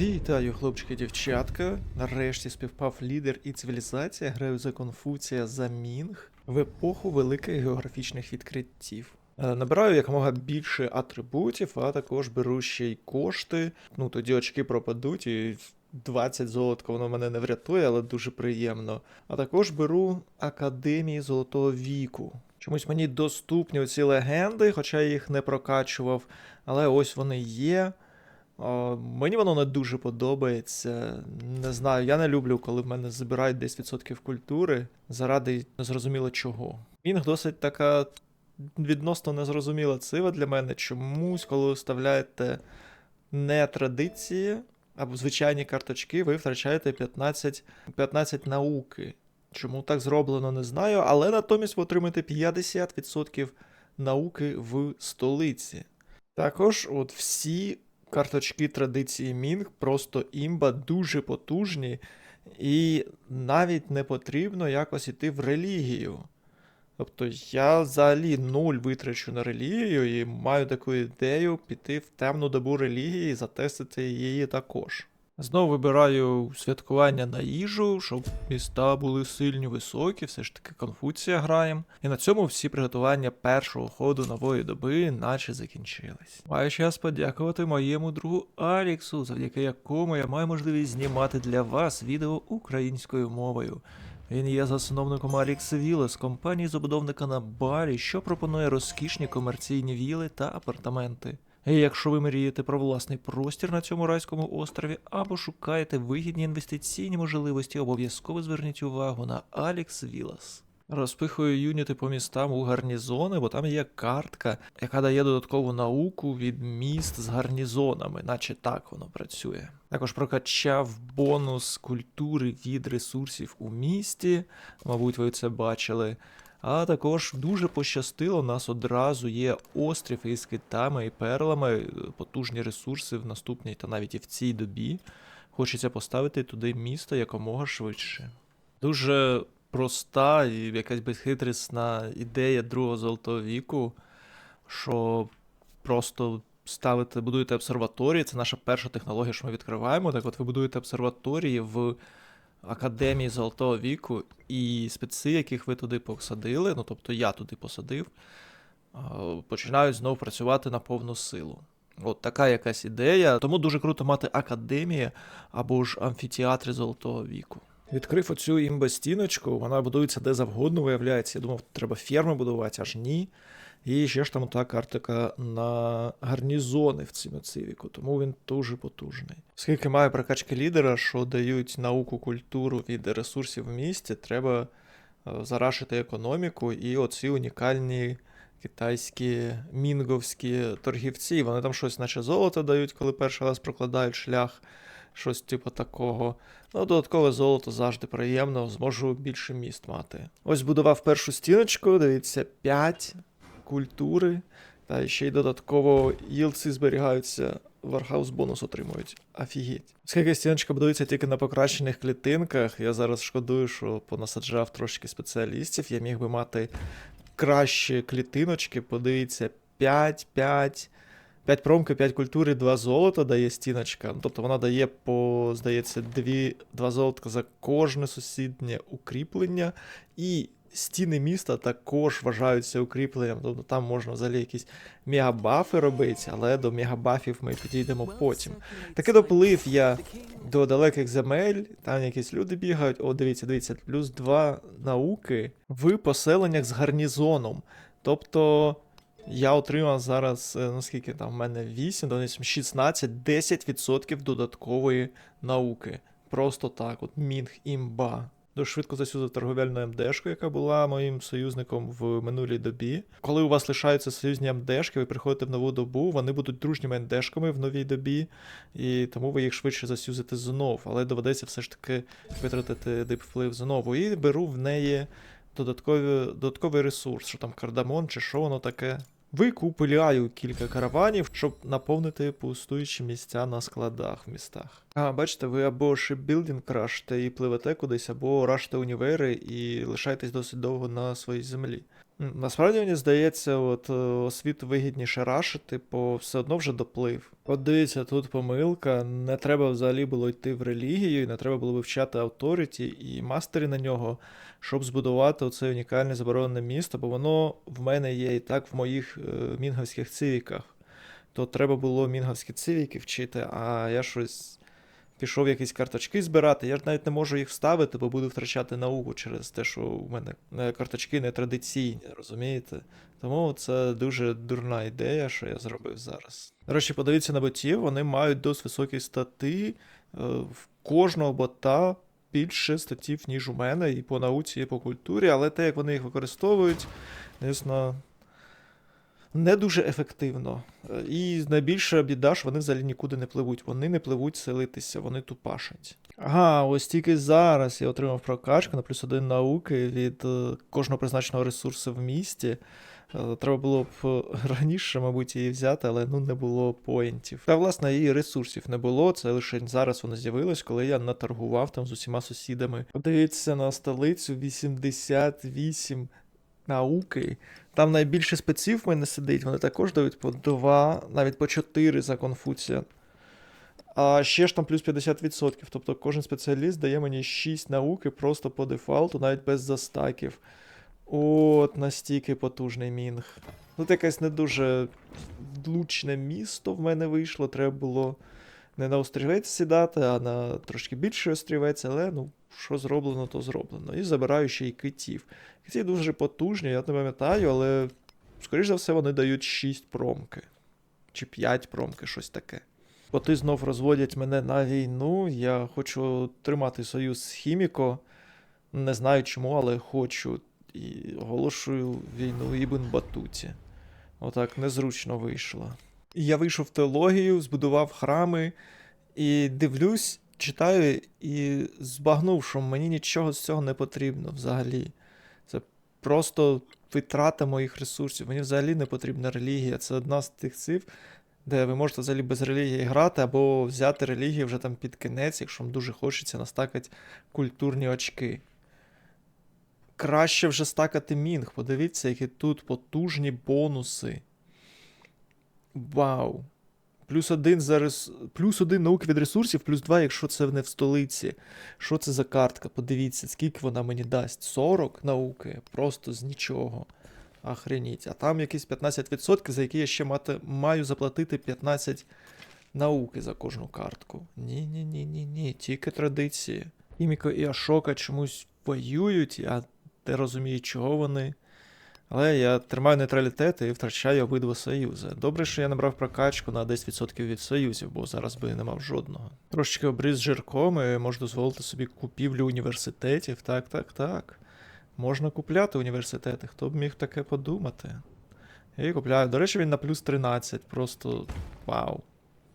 Вітаю, хлопчики, дівчатка. Нарешті співпав лідер і цивілізація. Граю за Конфуція за Мінг в епоху великих географічних відкриттів. Е, Набираю якомога більше атрибутів, а також беру ще й кошти. Ну тоді очки пропадуть і 20 золотка воно мене не врятує, але дуже приємно. А також беру академії Золотого віку. Чомусь мені доступні оці легенди, хоча я їх не прокачував, але ось вони є. Мені воно не дуже подобається. Не знаю, я не люблю, коли в мене забирають 10% культури заради незрозуміло чого. Він досить така відносно незрозуміла цива для мене. Чомусь, коли вставляєте не традиції або звичайні карточки, ви втрачаєте 15, 15 науки. Чому так зроблено, не знаю, але натомість ви отримаєте 50% науки в столиці. Також от всі карточки традиції Мінг просто імба дуже потужні, і навіть не потрібно якось іти в релігію. Тобто я взагалі нуль витрачу на релігію і маю таку ідею піти в темну добу релігії і затестити її також. Знову вибираю святкування на їжу, щоб міста були сильні, високі, все ж таки Конфуція граємо. І на цьому всі приготування першого ходу нової доби наче закінчились. Маю час подякувати моєму другу Аліксу, завдяки якому я маю можливість знімати для вас відео українською мовою. Він є засновником Алікс з компанії забудовника на Балі, що пропонує розкішні комерційні віли та апартаменти. Якщо ви мрієте про власний простір на цьому райському острові або шукаєте вигідні інвестиційні можливості, обов'язково зверніть увагу на Alex Villas. Розпихую юніти по містам у гарнізони, бо там є картка, яка дає додаткову науку від міст з гарнізонами, наче так воно працює. Також прокачав бонус культури від ресурсів у місті, мабуть, ви це бачили. А також дуже пощастило, у нас одразу є острів із китами і перлами, потужні ресурси в наступній та навіть і в цій добі. Хочеться поставити туди місто якомога швидше. Дуже проста і якась безхитрісна ідея другого золотого віку, що просто ставите, будуєте обсерваторії. Це наша перша технологія, що ми відкриваємо. Так от ви будуєте обсерваторії в Академії Золотого віку, і спеці, яких ви туди посадили, ну тобто я туди посадив, починають знову працювати на повну силу. От така якась ідея. Тому дуже круто мати академії або ж амфітеатри Золотого віку. Відкрив оцю імбостіночку, вона будується де завгодно, виявляється. Я думав, треба ферми будувати, аж ні. І ще ж там та картика на гарнізони в цьому цивіку, тому він дуже потужний. Оскільки маю прокачки лідера, що дають науку культуру від ресурсів в місті, треба е, зарашити економіку і оці унікальні китайські мінговські торгівці. Вони там щось, наче золото дають, коли перший раз прокладають шлях, щось типу такого. Ну, додаткове золото завжди приємно, зможу більше міст мати. Ось будував першу стіночку, дивіться, 5 культури, та ще й додатково їлці зберігаються, вархаус бонус отримують. Офігеть. Оскільки стіночка будується тільки на покращених клітинках, я зараз шкодую, що понасаджав трошки спеціалістів, я міг би мати кращі клітиночки, подивіться, 5, 5. 5 промки, 5 культури, 2 золота дає стіночка. Ну, тобто вона дає по, здається, 2, 2 золотка за кожне сусіднє укріплення. І стіни міста також вважаються укріпленням. Тобто там можна взагалі якісь мегабафи робити, але до мегабафів ми підійдемо потім. Таки доплив я до далеких земель, там якісь люди бігають. О, дивіться, дивіться, плюс 2 науки в поселеннях з гарнізоном. Тобто. Я отримав зараз, е, ну там в мене 8, до 16, 10% додаткової науки. Просто так, от Мінг імба. Дуже швидко засюзив торговельну МДшку, яка була моїм союзником в минулій добі. Коли у вас лишаються союзні МДшки, ви приходите в нову добу, вони будуть дружніми МДшками в новій добі, і тому ви їх швидше засюзите знов. Але доведеться все ж таки витратити дип вплив знову. І беру в неї додатковий ресурс, що там кардамон чи що воно таке. Викупляю кілька караванів, щоб наповнити пустуючі місця на складах в містах. А, бачите, ви або шипбілдинг крашите і пливете кудись, або рашите універи і лишаєтесь досить довго на своїй землі. Насправді мені здається, от е, вигідніше рашити, бо все одно вже доплив. От дивіться, тут помилка. Не треба взагалі було йти в релігію, не треба було вивчати авторіті і мастері на нього, щоб збудувати оце унікальне заборонене місто, бо воно в мене є і так в моїх е, мінговських цивіках. То треба було мінговські цивіки вчити, а я щось пішов якісь карточки збирати. Я ж навіть не можу їх вставити, бо буду втрачати науку через те, що у мене е, карточки не традиційні, розумієте? Тому це дуже дурна ідея, що я зробив зараз. До речі, подивіться на ботів, вони мають досить високі стати. е, В кожного бота більше статів, ніж у мене, і по науці, і по культурі, але те, як вони їх використовують, звісно, не дуже ефективно. Е, І найбільша біда, що вони взагалі нікуди не пливуть. Вони не пливуть селитися, вони тупашать. Ага, ось тільки зараз я отримав прокачку на плюс один науки від е, кожного призначеного ресурсу в місті. Е, Треба було б раніше, мабуть, її взяти, але ну не було поінтів. Та власне і ресурсів не було. Це лише зараз воно з'явилось, коли я наторгував там з усіма сусідами. Подивіться на столицю 88 науки. Там найбільше спеців в мене сидить, вони також дають по 2, навіть по 4 за Конфуція. А ще ж там плюс 50%. Тобто кожен спеціаліст дає мені 6 науки просто по дефолту, навіть без застаків. От настільки потужний мінг. Тут якесь не дуже влучне місто в мене вийшло. Треба було не на острівець сідати, а на трошки більший острівець, але ну, що зроблено, то зроблено. І забираю ще й китів. Киті дуже потужні, я не пам'ятаю, але, скоріш за все, вони дають 6 промки. Чи 5 промки, щось таке. Коти знов розводять мене на війну. Я хочу тримати союз з Хіміко. Не знаю чому, але хочу. І оголошую війну Ібн Батуті. Отак незручно вийшло. Я вийшов в теологію, збудував храми і дивлюсь, читаю і збагнув, що мені нічого з цього не потрібно взагалі. Це просто витрата моїх ресурсів. Мені взагалі не потрібна релігія. Це одна з тих цифр, де ви можете взагалі без релігії грати, або взяти релігію вже там під кінець, якщо вам дуже хочеться настакати культурні очки. Краще вже стакати мінг. Подивіться, які тут потужні бонуси. Вау. Плюс один за плюс один науки від ресурсів, плюс два, якщо це не в столиці. Що це за картка? Подивіться, скільки вона мені дасть. 40 науки, просто з нічого. Охреніть. А там якісь 15%, за які я ще мати... маю заплатити 15 науки за кожну картку. Ні-ні-ні, ні, ні, тільки традиції. Іміко і Ашока чомусь воюють, я не розумію, чого вони. Але я тримаю нейтралітет і втрачаю обидва союзи. Добре, що я набрав прокачку на 10% від союзів, бо зараз би не мав жодного. Трошечки обріз жирком і можу дозволити собі купівлю університетів. Так, так, так. Можна купляти університети, хто б міг таке подумати. І купляю. До речі, він на плюс 13. Просто вау.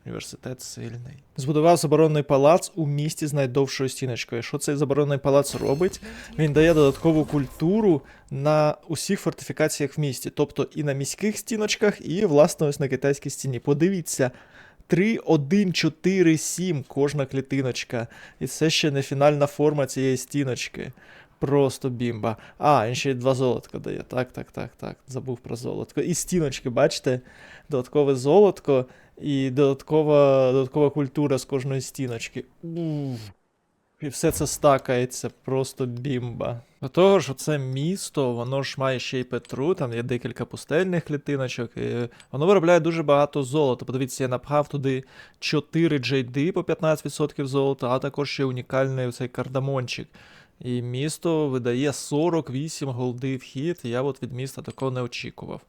Університет сильний. Збудував заборонений палац у місті з найдовшою стіночкою. Що цей заборонений палац робить? Він дає додаткову культуру на усіх фортифікаціях в місті, тобто і на міських стіночках, і, власне, ось на китайській стіні. Подивіться. 3, 1, 4, 7 кожна клітиночка. І це ще не фінальна форма цієї стіночки. Просто бімба. А, він ще й два золотка дає. Так, так, так, так. Забув про золотко. І стіночки, бачите? Додаткове золотко і додаткова, додаткова культура з кожної стіночки. Уф. І все це стакається, просто бімба. До того ж, це місто, воно ж має ще й Петру, там є декілька пустельних клітиночок, і воно виробляє дуже багато золота. Подивіться, я напхав туди 4 JD по 15% золота, а також ще унікальний цей кардамончик. І місто видає 48 голди в хід, і я от від міста такого не очікував,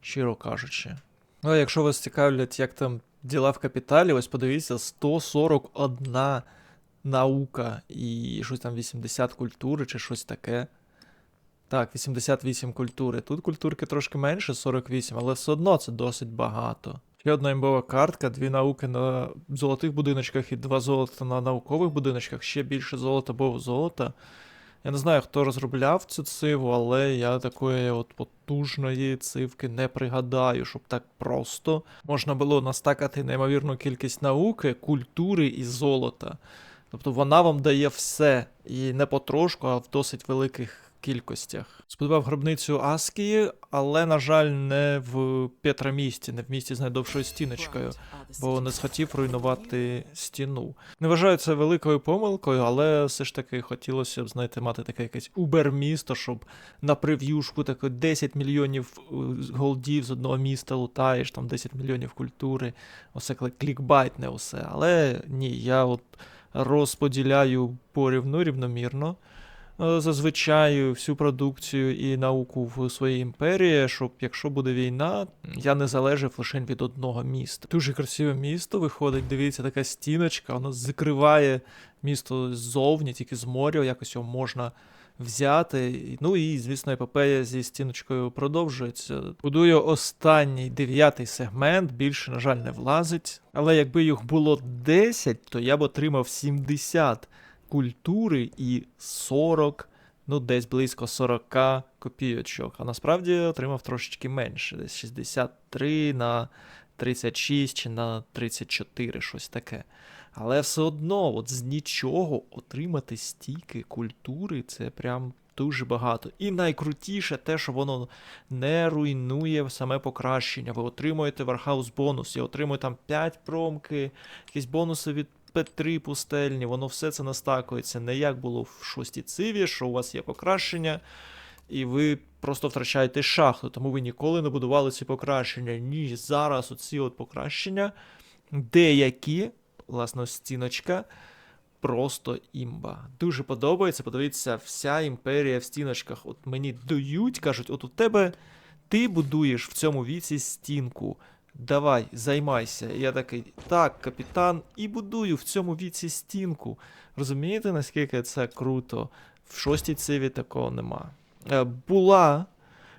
щиро кажучи. Ну, якщо вас цікавлять, як там діла в капіталі, ось подивіться, 141 наука і щось там 80 культури чи щось таке. Так, 88 культури. Тут культурки трошки менше, 48, але все одно це досить багато. Ще одна імбова картка, дві науки на золотих будиночках і два золота на наукових будиночках, ще більше золота або золота. Я не знаю, хто розробляв цю циву, але я такої от потужної цивки не пригадаю, щоб так просто можна було настакати неймовірну кількість науки, культури і золота. Тобто вона вам дає все, і не потрошку, а в досить великих кількостях. Збудував гробницю Аскії, але, на жаль, не в Петромісті, не в місті з найдовшою стіночкою, бо не схотів руйнувати стіну. Не вважаю це великою помилкою, але все ж таки хотілося б, знаєте, мати таке якесь убер-місто, щоб на прев'юшку таке 10 мільйонів е, голдів з одного міста лутаєш, там 10 мільйонів культури, оце кли- клікбайтне усе. Але ні, я от розподіляю порівну рівномірно. Е, Зазвичай всю продукцію і науку в своїй імперії, щоб якщо буде війна, я не залежав лише від одного міста. Дуже красиве місто виходить, дивіться, така стіночка, воно закриває місто ззовні, тільки з моря, якось його можна взяти. Ну і, звісно, епопея зі стіночкою продовжується. Будую останній дев'ятий сегмент, більше, на жаль, не влазить. Але якби їх було 10, то я б отримав 70 культури і 40, ну десь близько 40 копійочок. А насправді отримав трошечки менше, десь 63 на 36 чи на 34, щось таке. Але все одно, от з нічого отримати стільки культури, це прям дуже багато. І найкрутіше те, що воно не руйнує саме покращення. Ви отримуєте Вархаус бонус, я отримую там 5 промки, якісь бонуси від П3 пустельні, воно все це настакується. Не як було в шостій циві, що у вас є покращення, і ви просто втрачаєте шахту, тому ви ніколи не будували ці покращення. Ні, зараз оці от покращення, деякі, власне, стіночка. Просто імба. Дуже подобається. Подивіться, вся імперія в стіночках. От мені дають, кажуть, от у тебе ти будуєш в цьому віці стінку. Давай, займайся. Я такий, так, капітан, і будую в цьому віці стінку. Розумієте, наскільки це круто? В шостій циві такого нема. Е, була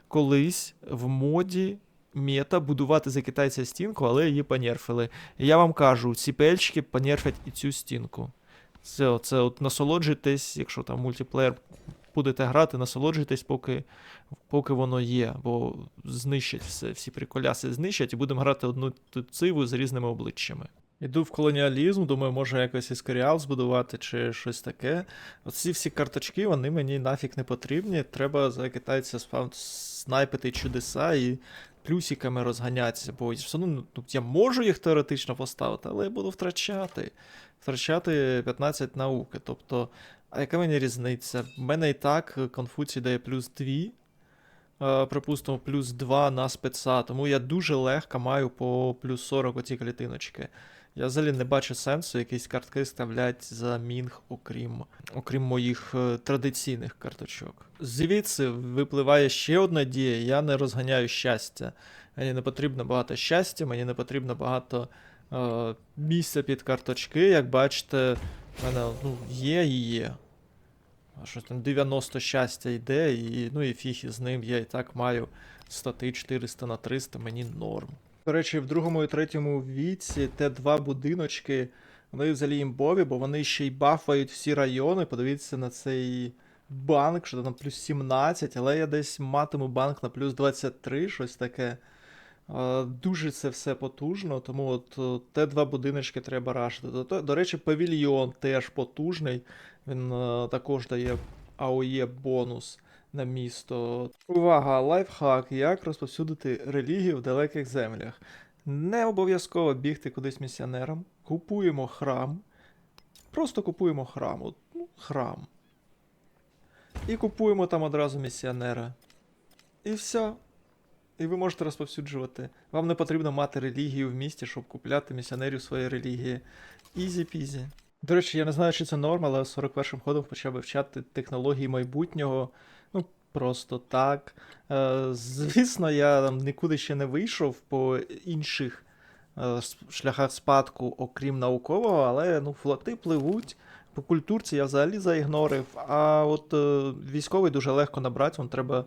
колись в моді мета будувати за китайця стінку, але її понерфили. І я вам кажу, ці пельчики понерфять і цю стінку. Це, це от насолоджуйтесь, якщо там мультиплеєр будете грати, насолоджуйтесь, поки, поки воно є, бо знищать все, всі приколяси знищать, і будемо грати одну циву з різними обличчями. Іду в колоніалізм, думаю, може якось іскоріал збудувати чи щось таке. Оці всі карточки, вони мені нафіг не потрібні. Треба за китайця снайпити чудеса і плюсиками розганятися, бо все одно ну, я можу їх теоретично поставити, але я буду втрачати. Втрачати 15 науки. Тобто, а яка мені різниця? В мене і так Конфуцій дає плюс 2. е, Припустимо, плюс 2 на спеца, тому я дуже легко маю по плюс 40 оці клітиночки. Я взагалі не бачу сенсу якісь картки вставляти за мінг, окрім, окрім моїх е, традиційних карточок. Звідси випливає ще одна дія, я не розганяю щастя. Мені не потрібно багато щастя, мені не потрібно багато е, місця під карточки. Як бачите, в мене ну, є і є. А що там 90 щастя йде, і, ну і фіг із ним я і так маю стати 400 на 300, мені норм. До речі, в другому і третьому віці Т2 будиночки, вони взагалі імбові, бо вони ще й бафають всі райони. Подивіться на цей банк, що там плюс 17, але я десь матиму банк на плюс 23, щось таке. Дуже це все потужно, тому от е, Т2 будиночки треба рашити. До речі, павільйон теж потужний. Він е, також дає АОЄ бонус на місто. Увага, лайфхак, як розповсюдити релігію в далеких землях. Не обов'язково бігти кудись місіонером. Купуємо храм. Просто купуємо храм. От, ну, храм. І купуємо там одразу місіонера. І все. І ви можете розповсюджувати. Вам не потрібно мати релігію в місті, щоб купляти місіонерів своєї релігії. Ізі-пізі. До речі, я не знаю, чи це норм, але 41-м ходом почав вивчати технології майбутнього. Ну, просто так. Е, звісно, я там нікуди ще не вийшов по інших е, шляхах спадку, окрім наукового, але ну, флоти пливуть. По культурці я взагалі заігнорив. А от е, військовий дуже легко набрати, вам треба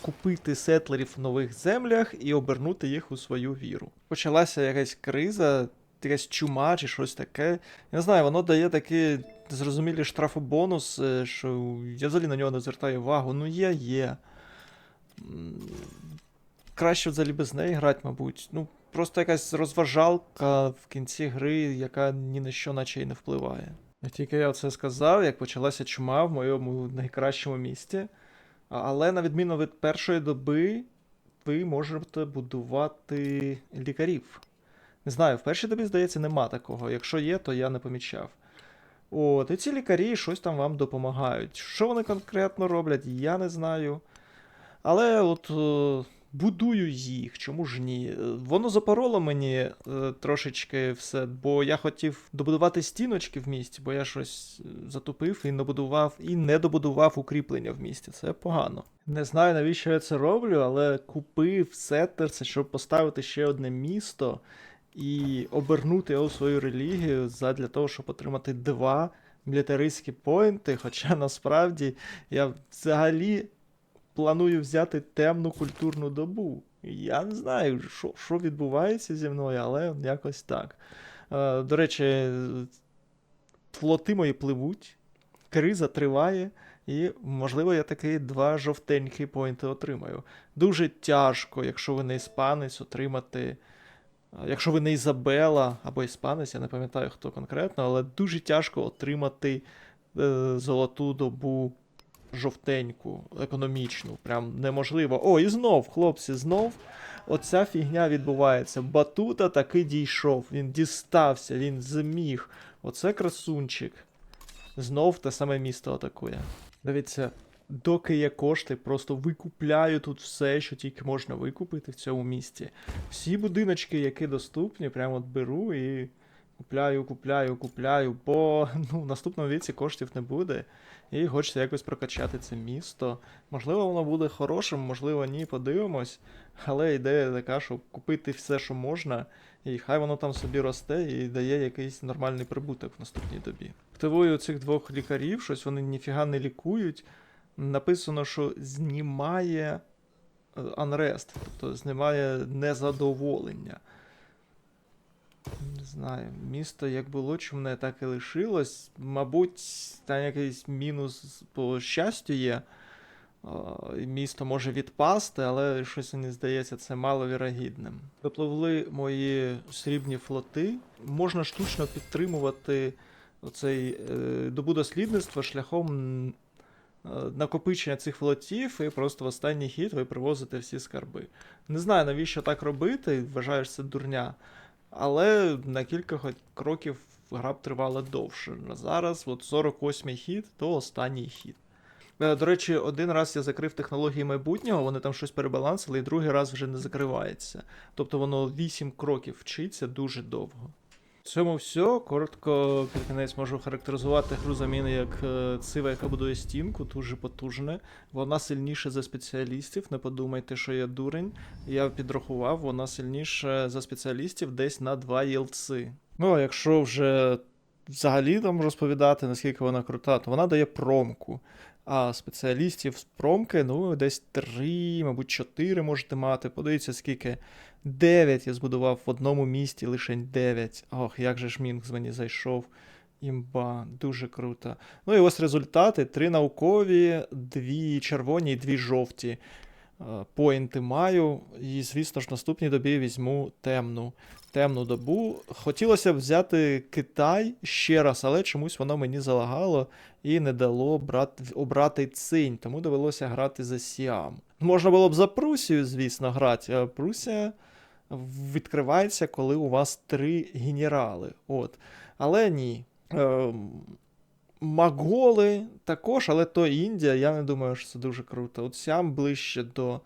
купити сетлерів в нових землях і обернути їх у свою віру. Почалася якась криза, якась чума чи щось таке. Я не знаю, воно дає такий зрозумілий штрафобонус, е, що я взагалі на нього не звертаю увагу. Ну є, є. Краще взагалі без неї грати, мабуть. Ну, просто якась розважалка в кінці гри, яка ні на що наче й не впливає. Як тільки я це сказав, як почалася чума в моєму найкращому місті, Але на відміну від першої доби, ви можете будувати лікарів. Не знаю, в першій добі, здається, нема такого. Якщо є, то я не помічав. От, і ці лікарі щось там вам допомагають. Що вони конкретно роблять, я не знаю. Але от е, будую їх, чому ж ні? Е, Воно запороло мені е, трошечки все, бо я хотів добудувати стіночки в місті, бо я щось е, затупив і не будував, і не добудував укріплення в місті. Це погано. Не знаю, навіщо я це роблю, але купив сеттерси, щоб поставити ще одне місто і обернути його свою релігію задля того, щоб отримати два мілітаристські поінти. Хоча насправді я взагалі планую взяти темну культурну добу. Я не знаю, що, що відбувається зі мною, але якось так. Е, до речі, флоти мої пливуть, криза триває, і, можливо, я таки два жовтенькі поінти отримаю. Дуже тяжко, якщо ви не іспанець, отримати. е, Якщо ви не Ізабела або іспанець, я не пам'ятаю хто конкретно, але дуже тяжко отримати е, золоту добу жовтеньку, економічну. Прям неможливо. О, і знов, хлопці, знов оця фігня відбувається. Батута таки дійшов, він дістався, він зміг. Оце красунчик. Знов те саме місто атакує. Дивіться, доки є кошти, просто викупляю тут все, що тільки можна викупити в цьому місті. Всі будиночки, які доступні, прямо от беру і купляю, купляю, купляю, бо ну, в наступному віці коштів не буде. І хочеться якось прокачати це місто. Можливо, воно буде хорошим, можливо, ні, подивимось. Але ідея така, щоб купити все, що можна, і хай воно там собі росте і дає якийсь нормальний прибуток в наступній добі. Активую цих двох лікарів, щось вони ніфіга не лікують. Написано, що знімає unrest, тобто знімає незадоволення. Не знаю, місто як було чумне, так і лишилось. Мабуть, там якийсь мінус по щастю є. Місто може відпасти, але щось мені здається, це маловірогідним. Допливли мої срібні флоти. Можна штучно підтримувати оцей е, добу дослідництва шляхом е, накопичення цих флотів, і просто в останній хід ви привозите всі скарби. Не знаю, навіщо так робити, вважаю, що це дурня. Але на кілька кроків гра б тривала довше. Зараз, от 48 хід, то останній хід. Е, До речі, один раз я закрив технології майбутнього, вони там щось перебалансили, і другий раз вже не закривається. Тобто воно 8 кроків вчиться дуже довго. Цьому все. Коротко під кінець можу характеризувати гру заміни як е, цива, яка будує стінку, дуже потужне. Вона сильніша за спеціалістів. Не подумайте, що я дурень. Я підрахував, вона сильніша за спеціалістів десь на 2 ЄЛЦи. Ну, а якщо вже взагалі там розповідати, наскільки вона крута, то вона дає промку. А спеціалістів з промки, ну, десь 3, мабуть, 4 можете мати. Подивіться, скільки. 9 я збудував в одному місті, лише 9. Ох, як же ж Мінкс мені зайшов. Імба, дуже круто. Ну і ось результати: три наукові, дві червоні і дві жовті. Е, Поінти маю. І, звісно ж, в наступній добі візьму темну. Темну добу. Хотілося б взяти Китай ще раз, але чомусь воно мені залагало і не дало брат, обрати цинь, тому довелося грати за Сіам. Можна було б за Прусію, звісно, грати, а Прусія відкривається, коли у вас три генерали. От. Але ні. Маголи також, але то Індія, я не думаю, що це дуже круто. От Сіам ближче до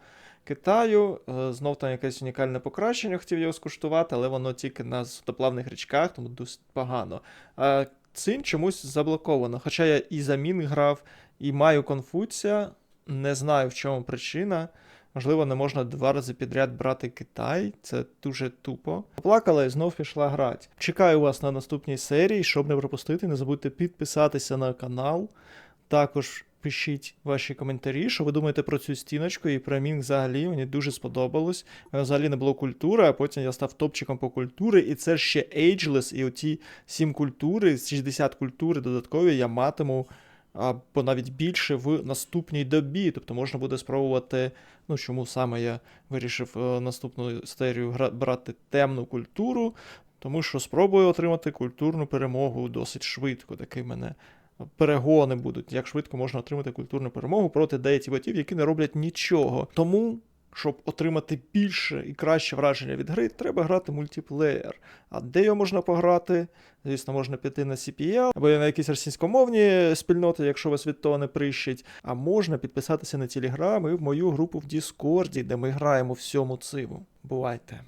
Китаю. Е, Знов там якесь унікальне покращення, хотів його скуштувати, але воно тільки на судоплавних річках, тому досить погано. А Цин чомусь заблоковано. Хоча я і за Мінг грав, і маю Конфуція, не знаю в чому причина. Можливо, не можна два рази підряд брати Китай, це дуже тупо. Поплакала і знов пішла грати. Чекаю вас на наступній серії. Щоб не пропустити, не забудьте підписатися на канал. Також пишіть ваші коментарі, що ви думаєте про цю стіночку і про Мінг взагалі. Мені дуже сподобалось. У мене взагалі не було культури, а потім я став топчиком по культурі, і це ще Ageless, і оті 7 культури, 60 культури додаткові я матиму або навіть більше в наступній добі. Тобто можна буде спробувати, ну чому саме я вирішив е, наступну серію брати темну культуру, тому що спробую отримати культурну перемогу досить швидко. Такий мене перегони будуть, як швидко можна отримати культурну перемогу проти деяких ботів, які не роблять нічого. Тому. Щоб отримати більше і краще враження від гри, треба грати мультиплеєр. А де його можна пограти? Звісно, можна піти на CPL або на якісь російськомовні спільноти, якщо вас від того не прищить. А можна підписатися на Телеграм і в мою групу в Діскорді, де ми граємо всьому циву. Бувайте!